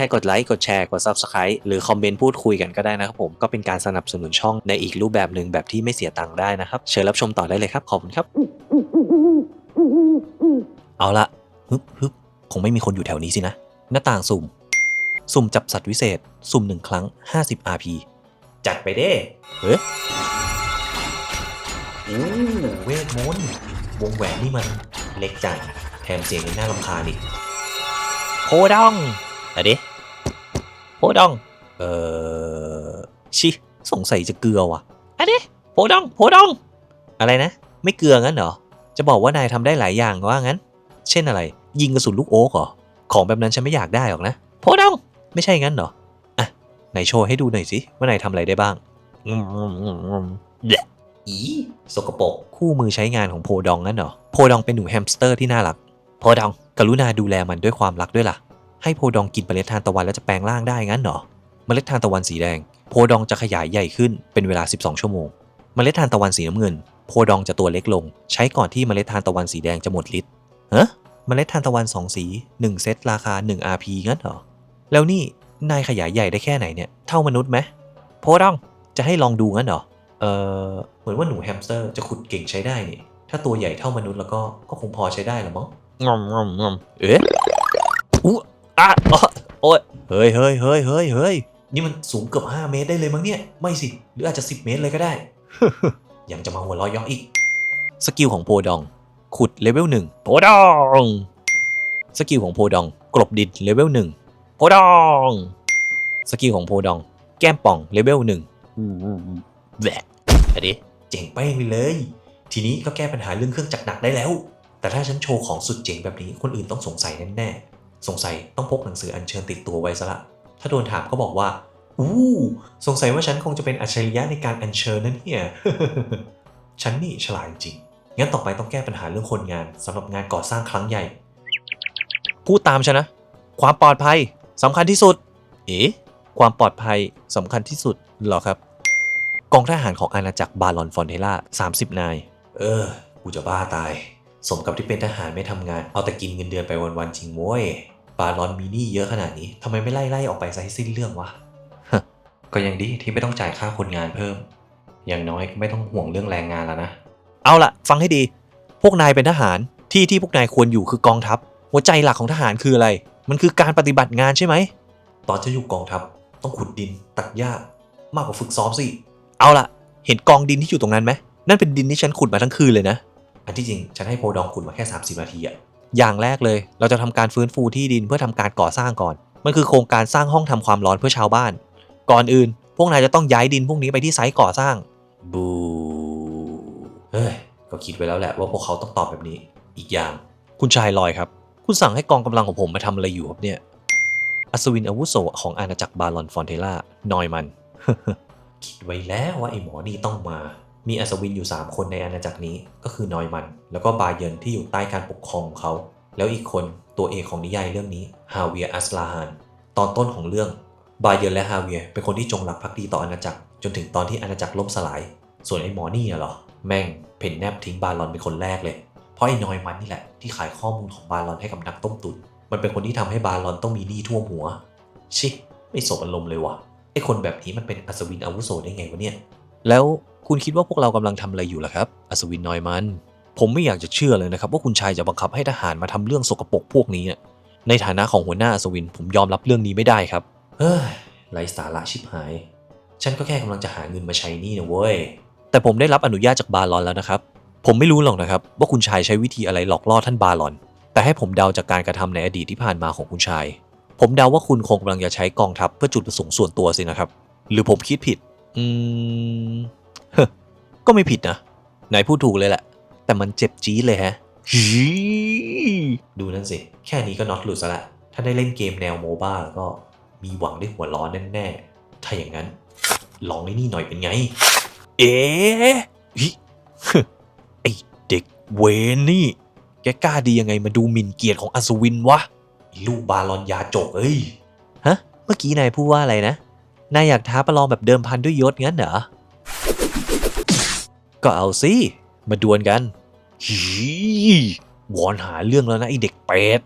ค่กดไลค์กดแชร์กด Subscribe หรือคอมเมนต์พูดคุยกันก็ได้นะครับผมก็เป็นการสนับสนุนช่องในอีกรูปแบบหนึ่งแบบที่ไม่เสียตังค์ได้นะครับเชิญรับชมต่อได้เลยครับขอบคุณครับ เอาละฮึบฮึบคงไม่มีคนอยู่แถวนี้สินะ หน้าต่างสุ่ม สุ่มจับสัตว์วิเศษ สุ่มหนึ่งครั้ง 50 RP จัดไปเด้เฮ้ยโอ้เวทมนต์วงแหวนนี่มันเล็กจังแถมเสียงยังน่ารำคาญอีกโพดองอะเด โพดอง เอ่อชิสงสัยจะเกลือว่ะอะเดโพดอง โพดอง อะไรนะ ไม่เกลืองั้นเหรอ จะบอกว่านายทำได้หลายอย่างว่างั้น เช่นอะไร ยิงกระสุนลูกโอ๊กเหรอ ของแบบนั้นฉันไม่อยากได้หรอกนะ โพดอง ไม่ใช่งั้นเหรอ อะไหนโชว์ให้ดูหน่อยสิ ว่านายทำอะไรได้บ้างอืมอืมอืมอืมเดะอีสกปรกคู่มือใช้งานของโพดองงั้นเหรอ โพดองเป็นหนูแฮมสเตอร์ที่น่ารัก โพดอง กรุณาดูแลมันด้วยความรักด้วยล่ะ ให้โพดองกินเมล็ดทานตะวันแล้วจะแปลงร่างได้งั้นเหรอ เมล็ดทานตะวันสีแดง โพดองจะขยายใหญ่ขึ้นเป็นเวลา 12 ชั่วโมง เมล็ดทานตะวันสีน้ำเงิน โพดองจะตัวเล็กลง ใช้ก่อนที่เมล็ดทานตะวันสีแดงจะหมดฤทธิ์ฮะเมล็ดทานตะวันสองสี 1 เซตราคา 1 RP งั้นเหรอ แล้วนี่นายขยายใหญ่ได้แค่ไหนเนี่ย เท่ามนุษย์ไหมโพดองจะให้ลองดูงั้นเหรอ เออเหมือนว่าหนูแฮมสเตอร์จะขุดเก่งใช้ได้นี่ ถ้าตัวใหญ่เท่ามนุษย์แล้วก็ก็คงพอใช้ได้ละมั้งงอมงอมงอมเอ๊ะ อู้อะอ๋อโอ้ยเฮ้ยเฮ้ยเฮ้ยเฮ้ยเฮ้ยนี่มันสูงเกือบ 5 เมตรได้เลยมั้งเนี่ย ไม่สิ หรืออาจจะ 10 เมตรเลยก็ได้ ยังจะมาหัวเร้อยย่ออีก สกิลของโพดอง ขุดเลเวลหนึ่งโพดอง สกิลของโพดอง กลบดินเลเวลหนึ่งโพดอง สกิลของโพดอง แก้มป่องเลเวลหนึ่งแหวะอันนี้เจ๋งไปงไปเลย ทีนี้ก็แก้ปัญหาเรื่องเครื่องจักรหนักได้แล้ว แต่ถ้าฉันโชว์ของสุดเจ๋งแบบนี้คนอื่นต้องสงสัยแน่ๆ สงสัยต้องพกหนังสืออัญเชิญติดตัวไว้ซะละ ถ้าโดนถามก็บอกว่า อู้ สงสัยว่าฉันคงจะเป็นอัจฉริยะในการอัญเชิญนั่นเนี่ย ฉันนี่ฉลาดจริง งั้นต่อไปต้องแก้ปัญหาเรื่องคนงานสำหรับงานก่อสร้างครั้งใหญ่ พูดตามฉันนะ ความปลอดภัยสำคัญที่สุด เอ๊ะความปลอดภัยสำคัญที่สุดเหรอครับ กองทหารของอาณาจักรบาลอนฟอนเทล่า30 นาย เออ กูจะบ้าตาย สมกับที่เป็นทหารไม่ทำงาน เอาแต่กินเงินเดือนไปวันๆจริงโว้ยบาลอนมีหนี้เยอะขนาดนี้ทำไมไม่ไล่ไล่ออกไปซะให้สิ้นเรื่องวะก็ยังดีที่ไม่ต้องจ่ายค่าคนงานเพิ่ม อย่างน้อยก็ไม่ต้องห่วงเรื่องแรงงานแล้วนะ เอาละฟังให้ดี พวกนายเป็นทหารที่ที่พวกนายควรอยู่คือกองทัพ หัวใจหลักของทหารคืออะไร มันคือการปฏิบัติงานใช่ไหม ตอนจะอยู่กองทัพต้องขุดดินตัดหญ้ามากกว่าฝึกซ้อมสิ เอาละเห็นกองดินที่อยู่ตรงนั้นไหมนั่นเป็นดินที่ฉันขุดมาทั้งคืนเลยนะ อันที่จริงฉันให้โพดองขุดมาแค่ 30 นาทีอะอย่างแรกเลย เราจะทำการฟื้นฟูที่ดินเพื่อทำการก่อสร้างก่อน มันคือโครงการสร้างห้องทำความร้อนเพื่อชาวบ้าน ก่อนอื่น พวกนายจะต้องย้ายดินพวกนี้ไปที่ไซต์ก่อสร้าง บู เฮ้ย ก็คิดไว้แล้วแหละว่าพวกเขาต้องตอบแบบนี้ อีกอย่าง คุณชายลอยครับ คุณสั่งให้กองกำลังของผมมาทำอะไรอยู่ครับเนี่ย อัศวินอาวุโสของอาณาจักรบาลอนฟอนเทล่านอยมัน คิดไว้แล้วว่าไอ้หมอนี่ต้องมา มีอัศวินอยู่ 3 คนในอาณาจักรนี้ก็คือนอยมัน แล้วก็บาเยนที่อยู่ใต้การปกครองของเขา แล้วอีกคนตัวเอกของนิยายเรื่องนี้ฮาเวียอัสลาฮานตอนต้นของเรื่องบาเยนและฮาเวียเป็นคนที่จงรักภักดีต่ออาณาจักร จนถึงตอนที่อาณาจักรล่มสลาย ส่วนไอ้หมอนี่เหรอแม่งเพ่นแนบทิ้งบาลอนเป็นคนแรกเลย เพราะไอ้นอยมันนี่แหละที่ขายข้อมูลของบาลอนให้กับนักต้มตุน มันเป็นคนที่ทำให้บาลอนต้องมีหนี้ท่วมหัว ชิ ไม่สบอารมณ์เลยว่ะไอ้คนแบบนี้มันเป็นอัศวินอาวุโสได้ไงวะเนี่ย แล้ว คุณคิดว่าพวกเรากำลังทำอะไรอยู่ล่ะครับ อัศวินนอยมัน ผมไม่อยากจะเชื่อเลยนะครับ ว่าคุณชายจะบังคับให้ทหารมาทำเรื่องสกปรกพวกนี้ ในฐานะของหัวหน้าอัศวินผมยอมรับเรื่องนี้ไม่ได้ครับ เฮ้ยไรสาระชิบหาย ฉันก็แค่กำลังจะหาเงินมาใช้หนี่นะเว้ย แต่ผมได้รับอนุญาตจากบาลอนแล้วนะครับ ผมไม่รู้หรอกนะครับว่าคุณชายใช้วิธีอะไรหลอกล่อท่านบาลอน แต่ให้ผมเดาจากการกระทำในอดีตที่ผ่านมาของคุณชาย ผมเดาว่าคุณคงกำลังจะใช้กองทัพเพื่อจุดประสงค์ส่วนตัวสินะครับ หรือผมคิดผิด อืม ก็ไม่ผิดนะนายพูดถูกเลยแหละ แต่มันเจ็บจี๊ดเลยฮะฮีดูนั่นสิ แค่นี้ก็น็อตหลุดซะละ ถ้าได้เล่นเกมแนวโมบ้าแล้วก็มีหวังได้หัวร้อนแน่ๆ ถ้าอย่างนั้น ลองไอ้นี่หน่อยเป็นไง เอ๊ะฮิไอเด็กเวนนี่ แกกล้าดียังไงมาดูหมิ่นเกียรติของอัศวินวะไอ้ลูกบาลอนยาจกเอ้ย ฮะ เมื่อกี้นายพูดว่าอะไรนะ นายอยากท้าประลองแบบเดิมพันด้วยยศงั้นเหรอ ก็เอาสิ มาดวลกันฮีวอนหาเรื่องแล้วนะไอเด็กเป็ด